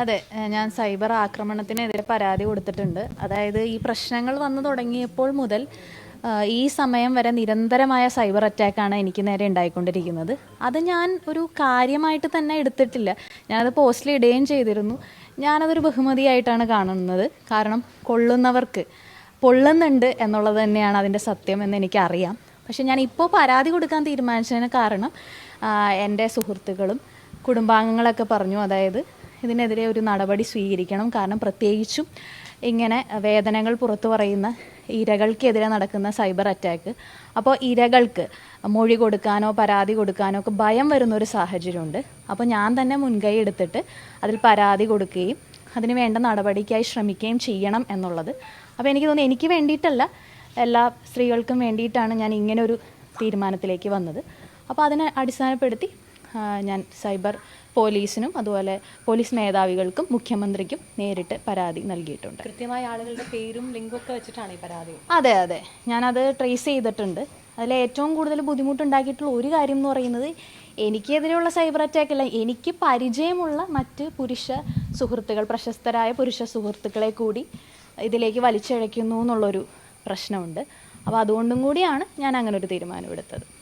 അതെ ഞാൻ സൈബർ ആക്രമണത്തിനെതിരെ പരാതി കൊടുത്തിട്ടുണ്ട്. അതായത് ഈ പ്രശ്നങ്ങൾ വന്നു തുടങ്ങിയപ്പോൾ മുതൽ ഈ സമയം വരെ നിരന്തരമായ സൈബർ അറ്റാക്കാണ് എനിക്ക് നേരെ ഉണ്ടായിക്കൊണ്ടിരിക്കുന്നത്. അത് ഞാൻ ഒരു കാര്യമായിട്ട് തന്നെ എടുത്തിട്ടില്ല. ഞാനത് പോസ്റ്റിൽ ഇടുകയും ചെയ്തിരുന്നു. ഞാനതൊരു ബഹുമതിയായിട്ടാണ് കാണുന്നത്. കാരണം കൊള്ളുന്നവർക്ക് പൊള്ളുന്നുണ്ട് എന്നുള്ളത് തന്നെയാണ് അതിന്റെ സത്യം എന്ന് എനിക്കറിയാം. പക്ഷെ ഞാൻ ഇപ്പോൾ പരാതി കൊടുക്കാൻ തീരുമാനിച്ചതിന് കാരണം എന്റെ സുഹൃത്തുക്കളും കുടുംബാംഗങ്ങളൊക്കെ പറഞ്ഞു. അതായത് ഇതിനെതിരെ ഒരു നടപടി സ്വീകരിക്കണം. കാരണം പ്രത്യേകിച്ചും ഇങ്ങനെ വേദനകൾ പുറത്തു പറയുന്ന ഇരകൾക്കെതിരെ നടക്കുന്ന സൈബർ അറ്റാക്ക്. അപ്പോൾ ഇരകൾക്ക് മൊഴി കൊടുക്കാനോ പരാതി കൊടുക്കാനോ ഒക്കെ ഭയം വരുന്നൊരു സാഹചര്യമുണ്ട്. അപ്പോൾ ഞാൻ തന്നെ മുൻകൈ എടുത്തിട്ട് അതിൽ പരാതി കൊടുക്കുകയും അതിന് വേണ്ട നടപടിക്കായി ശ്രമിക്കുകയും ചെയ്യണം എന്നുള്ളത്. അപ്പോൾ എനിക്ക് തോന്നുന്നു എനിക്ക് വേണ്ടിയിട്ടല്ല എല്ലാ സ്ത്രീകൾക്കും വേണ്ടിയിട്ടാണ് ഞാൻ ഇങ്ങനെ ഒരു തീരുമാനത്തിലേക്ക് വന്നത്. അപ്പോൾ അതിനെ അടിസ്ഥാനപ്പെടുത്തി ഞാൻ സൈബർ പോലീസിനും അതുപോലെ പോലീസ് മേധാവികൾക്കും മുഖ്യമന്ത്രിക്കും നേരിട്ട് പരാതി നൽകിയിട്ടുണ്ട്. കൃത്യമായ ആളുകളുടെ പേരും ലിങ്കും ഒക്കെ വെച്ചിട്ടാണ് ഈ പരാതി? അതെ അതെ. ഞാനത് ട്രേസ് ചെയ്തിട്ടുണ്ട്. അതിൽ ഏറ്റവും കൂടുതൽ ബുദ്ധിമുട്ടുണ്ടാക്കിയിട്ടുള്ള ഒരു കാര്യം എന്ന് പറയുന്നത് എനിക്കെതിരെയുള്ള സൈബർ അറ്റാക്ക് അല്ല എനിക്ക് പരിചയമുള്ള മറ്റ് പുരുഷ സുഹൃത്തുക്കൾ പ്രശസ്തരായ പുരുഷ സുഹൃത്തുക്കളെ കൂടി ഇതിലേക്ക് വലിച്ചിഴയ്ക്കുന്നു എന്നുള്ളൊരു പ്രശ്നമുണ്ട്. അപ്പോൾ അതുകൊണ്ടും കൂടിയാണ് ഞാൻ അങ്ങനെ ഒരു തീരുമാനമെടുത്തത്.